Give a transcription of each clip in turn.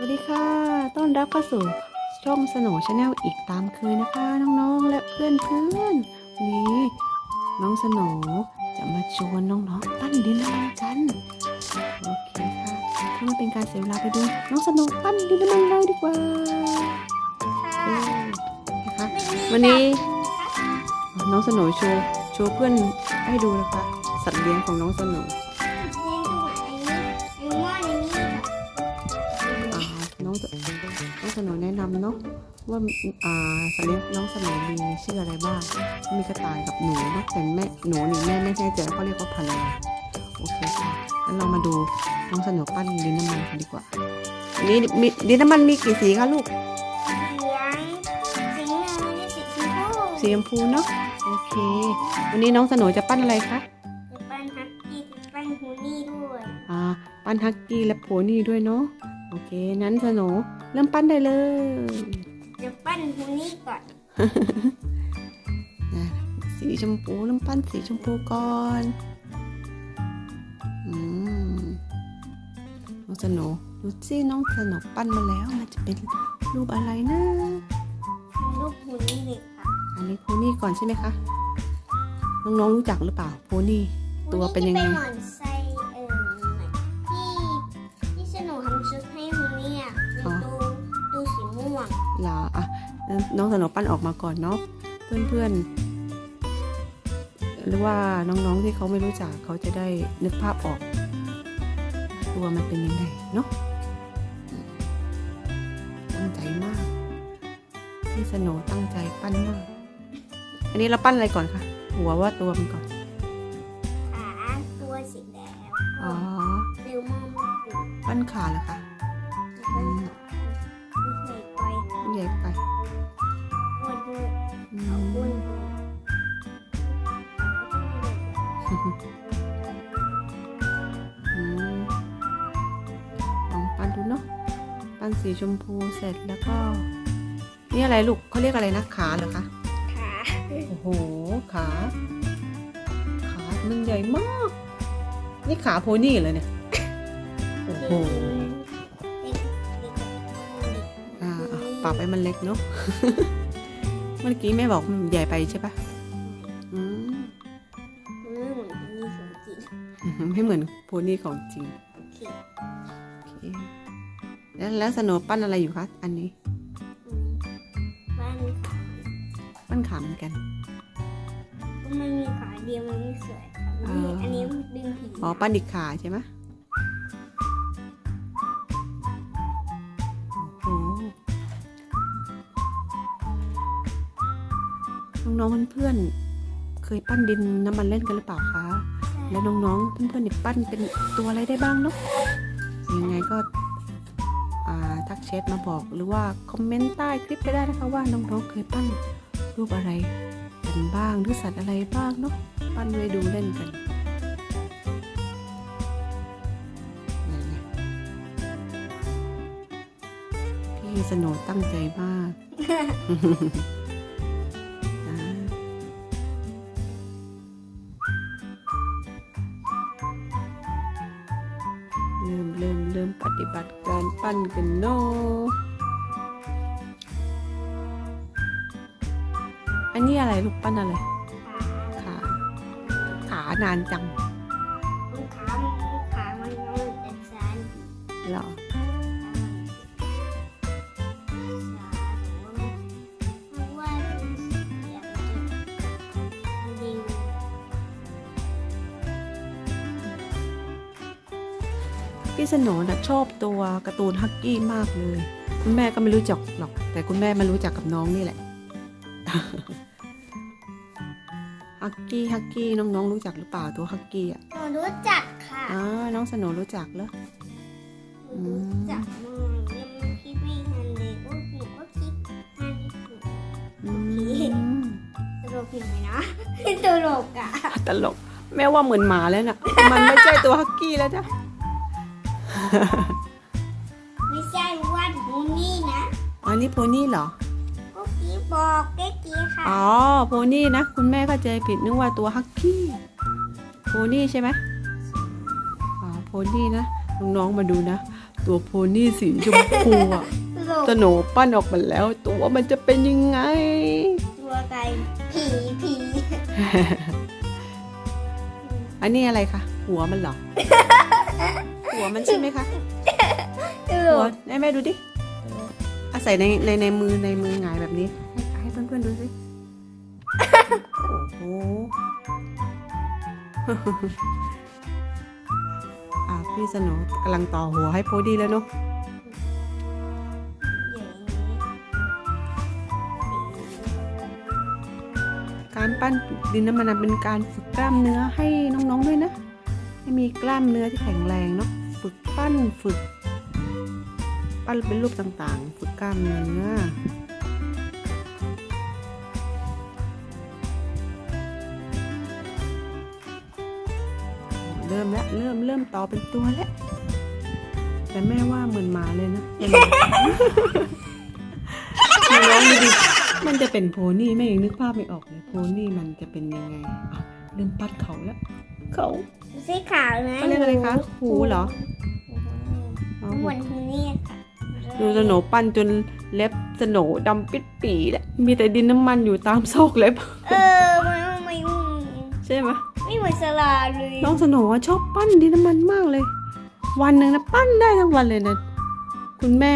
วัสดีค่ะ ต้อนรับเข้าสู่ช่องสโนชาแนลอีกตามเคยนะคะ น้องๆ และเพื่อนๆวันนี้น้องสโนจะมาชวนน้องๆปั้นดินน้ำมันกัน โอเคค่ะเพื่อไม่เป็นการเสียเวลาไปดูน้องสโนปั้นดินน้ำมันเลยดีกว่าเย้นะคะวันนี้ น้องสโนโชว์โชว์เพื่อนให้ดูนะคะ สัตว์เลี้ยงของน้องสโน องสโนแนะนำเนาะว่าอ่าสัตว์เลี้ยงน้องสโนมีชื่ออะไรบ้าง มีกระต่ายกับหนูเนาะแต่แม่หนูนี่แม่ไม่แน่ใจว่าเขาเรียกว่าพันธุ์อะไรโอเคค่ะงั้นเรามาดูน้องสโนปั้นดินน้ำมันกันดีกว่าอันนี้มีดินน้ำมันมีกี่สีคะลูกสีชมพูเนาะโอเค วันนี้น้องสโนจะปั้นอะไรคะอ่าปั้นฮักกี้และโพนี่ด้วยเนาะ โอเค นั้นสโนเริ่มปั้นได้เลยจะปั้นฮูนี่ก่อนนะสีชมพูน้ำปั้นสีชมพูก่อนอืมน้องสโหนดูสิน้องสโหนปั้นมาแล้วมันจะเป็นรูปอะไรนะลูกฮูนี่เด็กค่ะอันนี้โพนี่ก่อนใช่ไหมคะน้องๆรู้จักหรือเปล่าโพนี่ตัวเป็นยังไง ม่วงเหรออะน้องสโหนปั้นออกมาก่อนเนาะเพื่อนๆ หรือว่าน้องๆที่เขาไม่รู้จักเขาจะได้นึกภาพออก ตัวมันเป็นยังไงเนาะอืมตั้งใจมาก พี่สโหนตั้งใจปั้นมาก อันนี้เราปั้นอะไรก่อนคะหัวว่าตัวมันก่อนขาตัวสีแดงอ๋อเร็วมากมากเลยปั้นขาเหรอคะอืมใหญ่ไป ใหญ่ไปอ้วนด้วยอืเอาอ้วนมด้วยอืมลองปั้นดูเนาะปั้นสีชมพูเสร็จแล้วก็ นี่อะไรลูกเขาเรียกอะไรนะขาเหรอคะขาโอ้โหขา ขา มันใหญ่มาก นี่ขาโพนี่เลยเนี่ย โอ้โห ปรับให้มันเล็กเนาะเมื่อกี้แม่บอกมันใหญ่ไปใช่ปะอืมมือเหมือนมีสมจริงไม่เหมือนโพนี่ของจริงโอเคโอเคแล้วแล้วสโนว์ปั้นอะไรอยู่คะอันนี้อืมบ้านขาปั้นขาเหมือนกันก็ไม่มีขาเดียวมันไม่สวยค่ะเอออัอันนี้ดึงผีอ๋อปั้นอีกขาใช่ไหม น้องๆเพื่อนๆเคยปั้นดินน้ำมันเล่นกันหรือเปล่าคะแล้วน้องๆเพื่อนๆเนี่ยปั้นเป็นตัวอะไรได้บ้างเนาะยังไงก็ทักแชทมาบอกหรือว่าคอมเมนต์ใต้คลิปก็ได้นะคะว่าน้องๆเคยปั้นรูปอะไรกันบ้างหรือสัตว์อะไรบ้างเนาะปั้นไว้ดูเล่นกันนั่นไงพี่สโนว์ตั้งใจมาก ปั้นกันเนาะอันนี้อะไรลูกปั้นอะไรขาขานานจังมันขามันขามันมันเป็นสันเหรอ พี่สโหนนะชอบตัวการ์ตูนฮักกี้มากเลย คุณแม่ก็ไม่รู้จักหรอก แต่คุณแม่มารู้จักกับน้องนี่แหละฮักกี้ฮักกี้น้องๆรู้จักหรือเปล่าตัวฮักกี้อะหนูรู้จักค่ะอ๋อน้องสโหนรู้จักเหรอหนูรู้จักมากยังคิดไม่ทันเลยโอ้หนูก็คิดทันอยู่อืมตลกเห็นไหมนะตลกอะตลก แม่ว่าเหมือนหมาแล้วน่ะมันไม่ใช่ตัวฮักกี้แล้วจ้ะ ไม่ใช่ว่าหนูนี่นะอันนี้โพนี่เหรอ เมื่อกี้บอกเมื่อกี้ค่ะอ๋อ โพนี่นะ คุณแม่เข้าใจผิดนึกว่าตัวฮักกี้ โพนี่ใช่ไหมอ๋อ โพนี่นะ น้องๆมาดูนะ ตัวโพนี่สีชมพูอะโลกสโหนปั้นออกมาแล้ว ตัวมันจะเป็นยังไง ตัวไก่ผีผีอันนี้อะไรคะ หัวมันเหรอ หัวมันใช่ไหมคะโลหัวกให้แม่ดูดิอาศัยในในในมือในมือหงายแบบนี้ ให้ให้เพื่อนๆดูสิโอ้โหอะพี่สโหนกำลังต่อหัวให้โพดีแล้วเนาะการปั้นดินน้ำมันเป็นการฝึกกล้ามเนื้อให้น้องๆด้วยนะ ให้มีกล้ามเนื้อที่แข็งแรงเนาะฝึก ปั้นฝึก ปั้นเป็นรูปต่างๆ ฝึกกล้ามเนื้อเริ่มแล้วเริ่มเริ่มต่อเป็นตัวแล้วแต่แม่ว่าเหมือนหมาเลยนะเป็นหมาน้องดูดิมันจะเป็นโพนี่แม่ยังนึกภาพไม่ออกเลยโพนี่มันจะเป็นยังไงอะเริ่มปัดเขาแล้วเขาสีขาวนะเขาเรียกอะไรคะหูเหรออ๋อ เหมือนหูเนี่ยค่ะดูสโหนปั้นจนเล็บสโหนดำปิดปีแล้วมีแต่ดินน้ำมันอยู่ตามซอกเล็บ เออมันไม่ใช่ไหมไม่เหมือนสลาเลยน้องสโหนอะชอบปั้นดินน้ำมันมากเลย วันหนึ่งนะปั้นได้ทั้งวันเลยนะ คุณแม่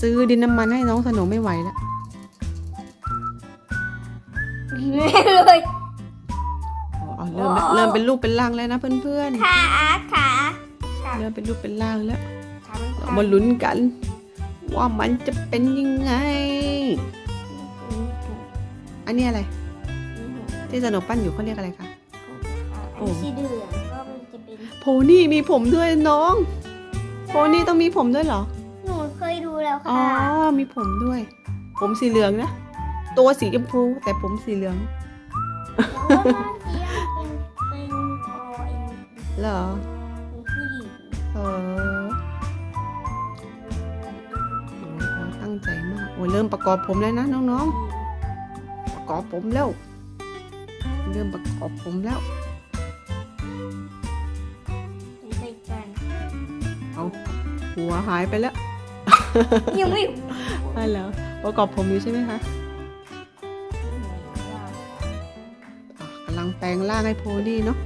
ซื้อดินน้ำมันให้น้องสโหนไม่ไหวแล้วเลยอ๋อเอาเริ่มแล้วเริ่มเป็นรูปเป็นร่างแล้วนะเพื่อนขาขาๆ เริ่มเป็นรูปเป็นร่างแล้วขาเรามาลุ้นกัน ว่ามันจะเป็นยังไง อันนี้อะไร ที่สโหนปั้นอยู่เขาเรียกอะไรคะอันนี้สีเหลืองก็มันจะเป็นโพนี่มีผมด้วยน้อง โพนี่ต้องมีผมด้วยเหรอ หนูเคยดูแล้วอ๋อค่ะมีผมด้วย ผมสีเหลืองนะ ตัวสีชมพูแต่ผมสีเหลืองแล้วว่าเมื่อกี้เป็นเป็นคอเองเหรอ ตั้งใจมาก โอ้ยเริ่มประกอบผมแล้วนะน้องๆ ประกอบผมแล้ว เริ่มประกอบผมแล้วเป็นไปกันเอาหัวหายไปแล้ว ยังไม่ได้แล้วประกอบผมอยู่ใช่ไหมคะอะกำลังแปลงร่างให้โพนี่เนาะ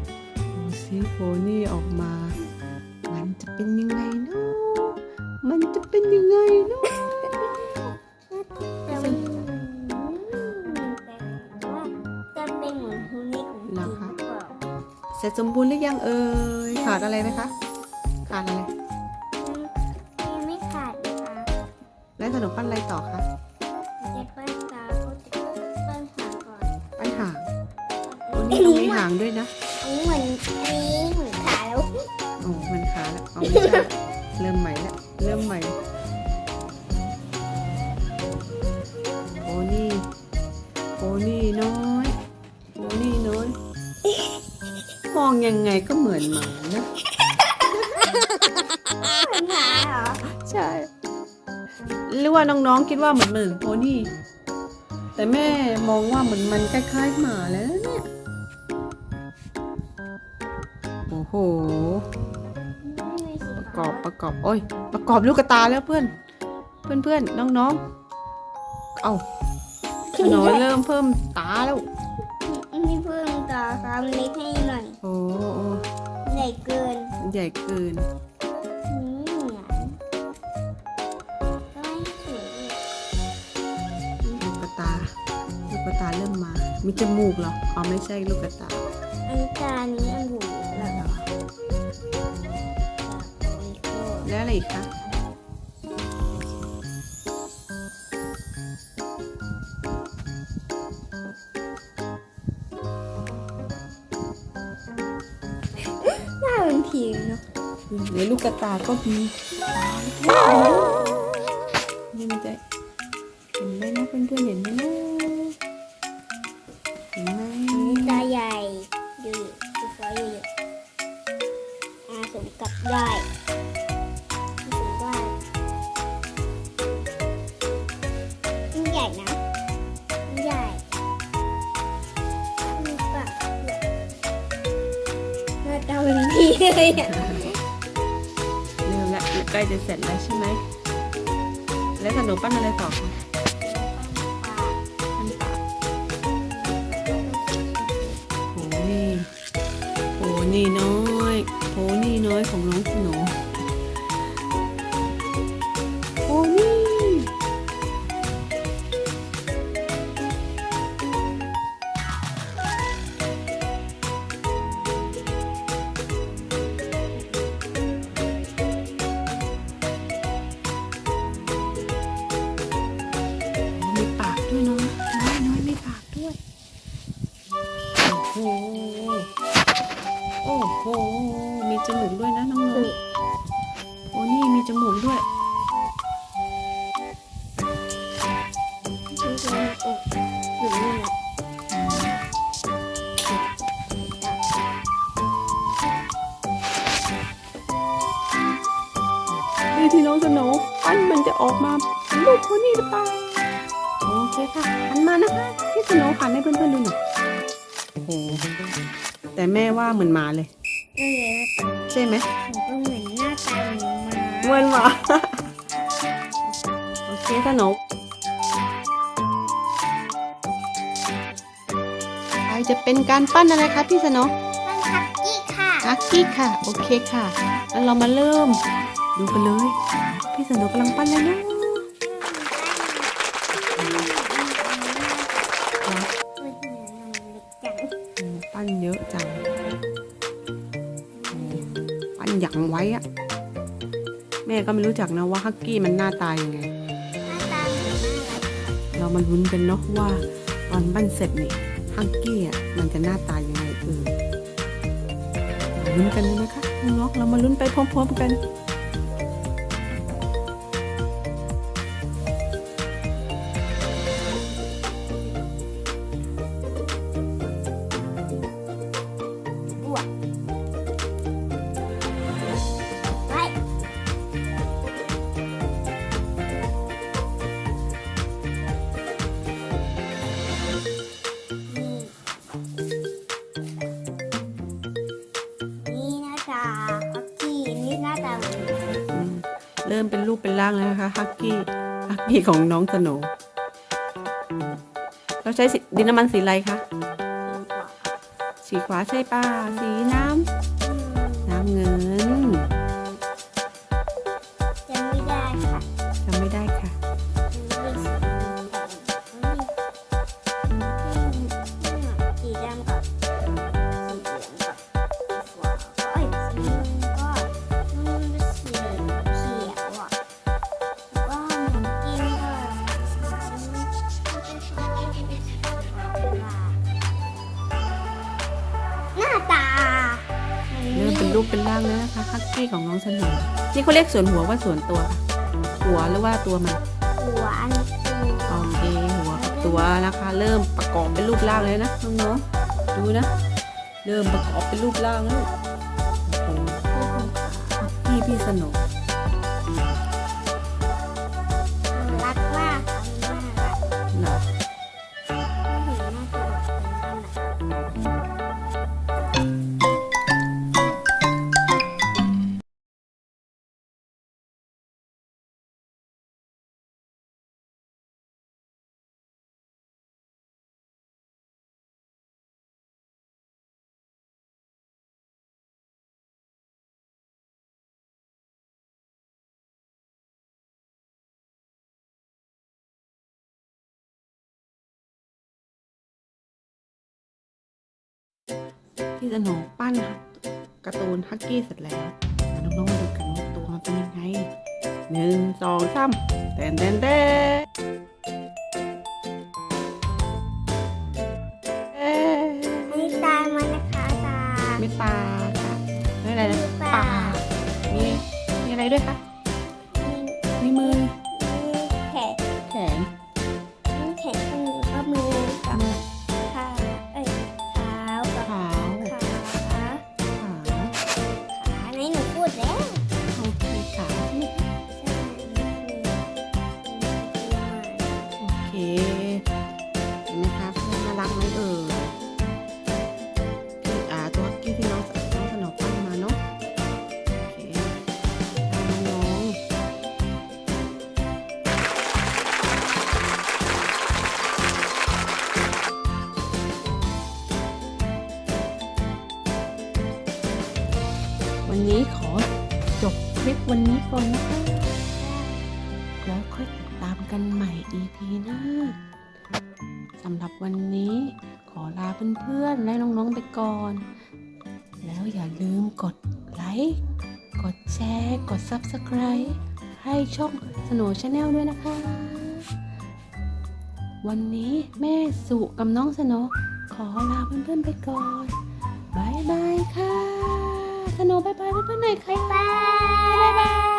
ดูสิโพนี่ออกมามันจะ เป็นยังไงเนาะมันจะเป็นยังไงเนาะแต่มันแต่ว่าจะเป็นเหมือนฮูนี่ของจริงหรือเปล่าเสร็จสมบูรณ์หรือยังเอ่ยขาดอะไรไหมคะขาดอะไรยังไม่ขาดนะคะแล้วขนมปั้นอะไรต่อคะจะปั้นตาก็จะปั้นหางก่อนปั้นหางโอ้นี่ต้องมีหางด้วยนะอันนี้เหมือนอันนี้ เอาไม่ใช่ละเริ่มใหม่แล้วเริ่มใหม่ โอ้นี่โอ้นี่น้อยโอ้นี่น้อย มองยังไงก็เหมือนหมานะเหมือนขาเหรอ ใช่ หรือว่าน้องๆคิดว่าเหมือนเหมือนโพนี่ แต่แม่มองว่าเหมือนมันคล้ายๆหมาแล้วเนี่ย โอ้โหไม่มีสีประ กอบประกอบโอ้ยประกอบลูกกระตาแล้วเพื่อน เพื่อนเพื่อนน้องน้องๆเอาหนูเริ่มเพิ่มตาแล้วนี่เพิ่มตาครับเล็กให้หน่อยโอ้โอ้ใหญ่เกินมันใหญ่เกินอืมเหมือนก็ไม่สวยเลยลูกกระตาลูกกระตาเริ่มมา มีจมูกเหรออ๋อไม่ใช่ลูกกระตาอันจานนี้อันหู แล้วอะไรอีกคะหน้าเป็นผีเนาะในลูกกระตาก็มียังจะเห็นไหมนะเพื่อนๆเห็นไหมากด้วยหน้าตาเป็นผีเละใกล้จะเสร็จแล้วใช่ไหม แล้วสโหนปั้นอะไรต่อคะโหนี่โหนี่น้อยโหนี่น้อยของน้องสนม สโหนปั้นมันจะออกมาเป็นรูปโพนี่หรือเปล่าโอเคค่ะหันมานะคะที่สโหนหันให้เพื่อนๆดูหน่อยโอ้โหแต่แม่ว่าเหมือนหมาเลยเออใช่ไหมหนูก็เหมือนหน้าตาเหมือนหมาเหมือนหมาโอเคสโหนใครจะเป็นการปั้นอะไรคะพี่สโหนบ้านทักกี้ค่ะลักกี้ค่ะ โอเคค่ะงั้นเรามาเริ่ม ดูกันเลย พี่สโหนกำลังปั้นเลยนะปั้นเยอะจัง ปั้นอย่งไว้อะแม่ก็ไม่รู้จักนะว่าฮักกี้มันหน้าตายังไง เรามาลุ้นกันเนาะว่าตอนปั้นเสร็จนี่ฮักกี้อะมันจะหน้าตายยังไงเออมาลุ้นกันเลยนะคะน้องเรามาลุ้นไปพร้อมๆกัน เริ่มเป็นรูปเป็นร่างแล้วนะคะฮักกี้ฮักกี้ของน้องสโนเราใช้ดินน้ำมันสีอะไรคะสีขวาใช่ป่ะสีน้ำน้ำเงินจะไม่ได้ค่ะจำไม่ได้ค่ะสีดำกับ กี้ของน้องสโหนนี่เขาเรียกส่วนหัวว่าส่วนตัวค่ะหัวหรือว่าตัวมันหัวอันนี้คือโอเคหัวกับตัวนะคะ เริ่มประกอบเป็นรูปร่างเลยนะน้องๆดูนะ เริ่มประกอบเป็นรูปร่างแล้วโอ้โหฮักกี้พี่สโหนรั พี่สโหนปั้นการ์ตูนฮักกี้เสร็จแล้วน้องๆมาดูกันว่าตัวมันเป็นยังไงหนึ่งสองสามแตนแตนแตนเอ๊ะนี่ตามันนะคะตามีตาค่ะไม่อะไรนะปากปากมีมีอะไรด้วยคะ นนะคะแล้วค่อยติดตามกันใหม่ EP หน้าสำหรับวันนี้ขอลาเพื่อนๆและน้องๆไปก่อน แล้วอย่าลืมกดไลค์กดแชร์กด Subscribe ให้ช่องสโนชาแนลด้วยนะคะ วันนี้แม่สุกับน้องสโนขอลาเพื่อนๆไปก่อนบายบายค่ะ สโนบายบายเพื่อนๆหน่อยค่ะบายบาย